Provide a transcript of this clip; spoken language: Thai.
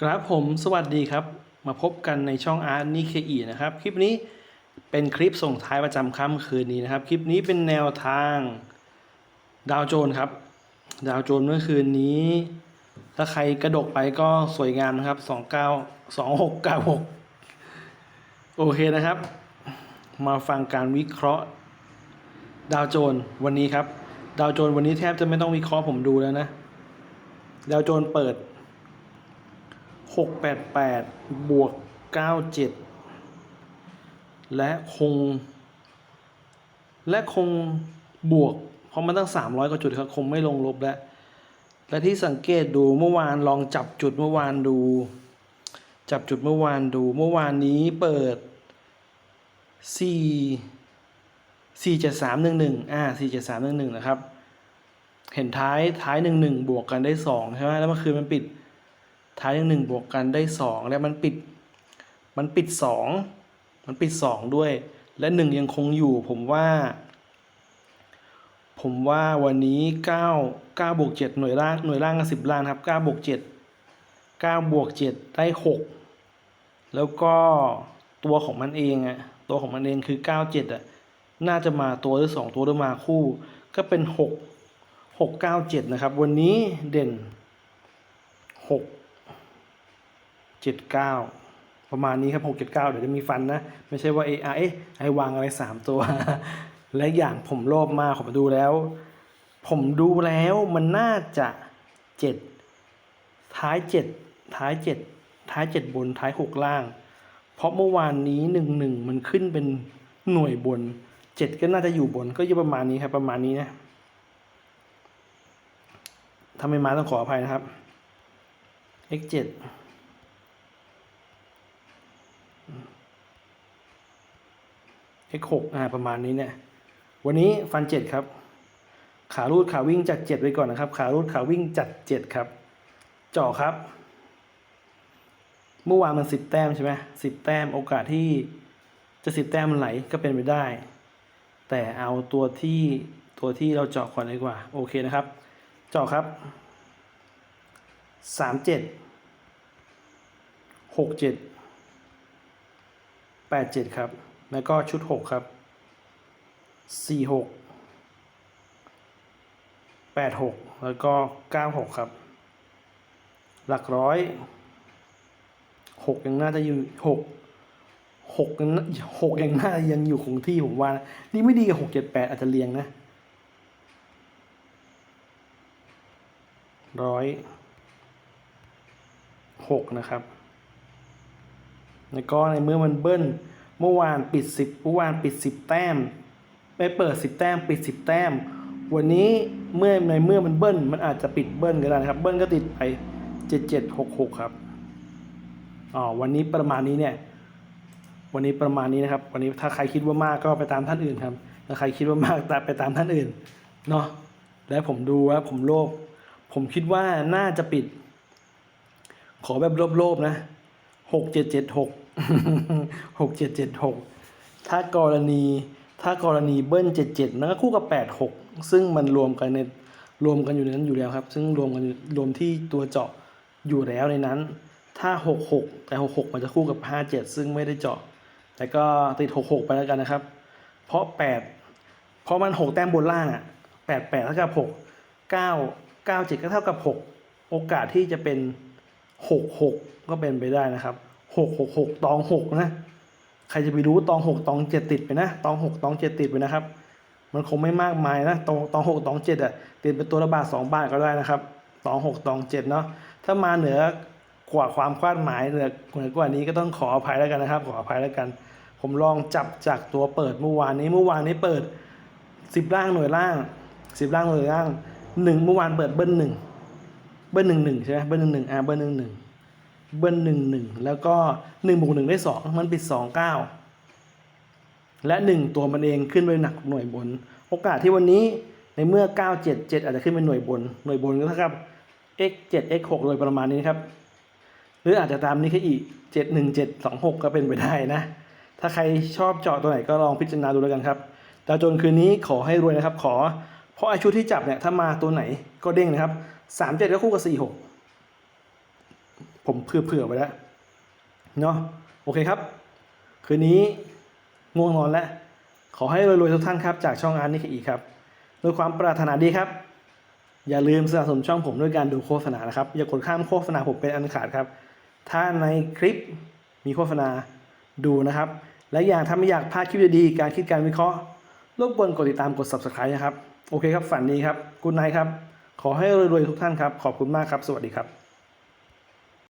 ครับผมสวัสดีครับ มาพบกันในช่องอาร์ตนิเคอีนะครับ คลิปนี้เป็นคลิปส่งท้ายประจำค่ำคืนนี้นะครับ คลิปนี้เป็นแนวทางดาวโจนครับ ดาวโจนเมื่อคืนนี้ ถ้าใครกระดกไปก็สวยงามนะครับ29 2696โอเคนะครับ มาฟังการวิเคราะห์ ดาวโจนวันนี้ครับ ดาวโจนวันนี้แทบจะไม่ต้องวิเคราะห์ผมดูแล้วนะ ดาวโจนเปิด หกแปดแปดบวกเก้าเจ็ดและคง และคงบวก เพราะมันตั้งสามร้อยกว่าจุดครับคงไม่ลงลบแล้วและที่สังเกตดูเมื่อวานลองจับจุดเมื่อวานดู จับจุดเมื่อวานดู เมื่อวานนี้เปิดสี่สี่เจ็ดสามหนึ่งหนึ่งอ่าสี่เจ็ดสามหนึ่งหนึ่งนะครับ เห็นท้ายท้ายหนึ่งหนึ่งบวกกันได้สองใช่ไหมแล้วเมื่อคืนมันปิด ท้ายหนึ่งบวกกันได้สองแล้วมันปิด มันปิดสองมันปิดสองด้วย และหนึ่งยังคงอยู่ผมว่า ผมว่าวันนี้เก้าเก้าบวกเจ็ดหน่วยล่างหน่วยล่างกับสิบล่างครับเก้าบวกเจ็ดเก้าบวกเจ็ดได้หกแล้วก็ตัวของมันเองอะตัวของมันเองคือเก้าเจ็ดอะน่าจะมาตัวหรือสองตัวหรือมาคู่ ก็เป็นหกหกเก้าเจ็ดนะครับ วันนี้เด่นห เจ็ดเก้าประมาณนี้ครับหกเจ็ดเก้าเดี๋ยวจะมีฟันนะ ไม่ใช่ว่าเอไอไอวางอะไรสามตัว และอย่างผมโลภมากผมดูแล้ว ผมดูแล้วมันน่าจะเจ็ดท้ายเจ็ดท้ายเจ็ดท้ายเจ็ดบนท้ายหกล่าง เพราะเมื่อวานนี้หนึ่งหนึ่งมันขึ้นเป็นหน่วยบนเจ็ดก็น่าจะอยู่บนก็อยู่ประมาณนี้ครับ ประมาณนี้นะถ้าไม่มาต้องขออภัยนะครับ x x หกอ่าประมาณนี้เนี่ย วันนี้ฟันเจ็ดครับ ขารูดขาวิ่งจัดเจ็ดไว้ก่อนนะครับ ขารูดขาวิ่งจัดเจ็ดครับเจาะครับ เมื่อวานมันสิบแต้มใช่ไหมสิบแต้มโอกาสที่จะสิบแต้มมันไหลก็เป็นไปได้ แต่เอาตัวที่ตัวที่เราเจาะก่อนดีกว่า โอเคนะครับ เจาะครับสามเจ็ดหกเจ็ดแปดเจ็ดครับ แล้วก็ชุดหกครับสี่หกแปดหกแล้วก็เก้าหกครับ หลักร้อยหกยังน่าจะอยู่หกหกยังน่าหกยังน่ายังอยู่คงที่ผมว่า นี่ไม่ดีกับหกเจ็ดแปดอาจจะเรียงนะร้อยหกนะครับ แล้วก็ในเมื่อมันเบิ้ล เมื่อวานปิดสิบเมื่อวานปิดสิบแต้มไปเปิดสิบแต้มปิดสิบแต้ม วันนี้เมื่อในเมื่อมันเบิ้ลมันอาจจะปิดเบิ้ลก็ได้นะครับ เบิ้ลก็ติดไปเจ็ดเจ็ดหกหกครับอ๋อวันนี้ประมาณนี้เนี่ย วันนี้ประมาณนี้นะครับ วันนี้ถ้าใครคิดว่ามากก็ไปตามท่านอื่นครับถ้าใครคิดว่ามากตามไปตามท่านอื่นเนาะแล้วผมดูว่าผมโลภผมคิดว่าน่าจะปิด ขอแบบโลภๆนะหกเจ็ดเจ็ดหก หกเจ็ดเจ็ดหกถ้ากรณีถ้ากรณีเบิ้ลเจ็ดเจ็ดแล้วก็คู่กับแปดหกซึ่งมันรวมกันในรวมกันอยู่ในนั้นอยู่แล้วครับ ซึ่งรวมกันรวมที่ตัวเจาะอยู่แล้วในนั้น ถ้าหกหกแต่หกหกมันจะคู่กับห้าเจ็ดซึ่งไม่ได้เจาะ แต่ก็ติดหกหกไปแล้วกันนะครับ เพราะแปดเพราะมันหกแต้มบนล่างอะแปดแปดเท่ากับหกเก้าเก้าเจ็ดก็เท่ากับหกโอกาสที่จะเป็นหกหกก็เป็นไปได้นะครับ หกหกหกตองหกนะใครจะไปรู้ตองหกตองเจ็ดติดไปนะตองหกตองเจ็ดติดไปนะครับ มันคงไม่มากมายนะตองตองหกตองเจ็ดอะติดเป็นตัวละบาทสองบาทก็ได้นะครับตองหกตองเจ็ดเนาะถ้ามาเหนือกว่าความคาดหมายเหนือเหนือกว่านี้ก็ต้องขออภัยแล้วกันนะครับ ขออภัยแล้วกัน ผมลองจับจากตัวเปิดเมื่อวานนี้เมื่อวานนี้เปิดสิบล่างหน่วยล่างสิบล่างหน่วยล่างหนึ่งเมื่อวานเปิดเบิ้ลหนึ่งเบิ้ลหนึ่งหนึ่งใช่ไหมเบิ้ลหนึ่งหนึ่งอ่าเบิ้ลหนึ่งหนึ่ง เบิ้ลหนึ่งหนึ่งแล้วก็หนึ่งบวกหนึ่งได้สองมันปิดสองเก้าและหนึ่งตัวมันเองขึ้นไปหนักหน่วยบน โอกาสที่วันนี้ในเมื่อเก้าเจ็ดเจ็ดอาจจะขึ้นเป็นหน่วยบน หน่วยบนก็เท่ากับ x 7 x 6โดยประมาณนี้ครับ หรืออาจจะตามนี้แค่อีก 7 1 7 2 6 ก็เป็นไปได้นะ ถ้าใครชอบเจาะตัวไหนก็ลองพิจารณาดูแล้วกันครับดาวโจนคืนนี้ขอให้รวยนะครับ ขอ เพราะไอชุดที่จับเนี่ยถ้ามาตัวไหนก็เด้งนะครับ 3 7 ก็คู่กับ 4 6 ผมเผื่อๆไว้แล้วเนาะโอเคครับ คืนนี้ง่วงนอนแล้ว ขอให้รวยๆทุกท่านครับ จากช่องอาร์ตนิคอีครับด้วยความปรารถนาดีครับ อย่าลืมสนับสนุนช่องผมด้วยการดูโฆษณานะครับ อย่ากดข้ามโฆษณาผมเป็นอันขาดครับ ถ้าในคลิปมีโฆษณาดูนะครับ และอย่างถ้าไม่อยากพลาดคลิปดีๆการคิดการวิเคราะห์รบกวนกดติดตามกด subscribe นะครับ โอเคครับ ฝันดีครับกุณนายครับ ขอให้รวยๆทุกท่านครับ ขอบคุณมากครับ สวัสดีครับ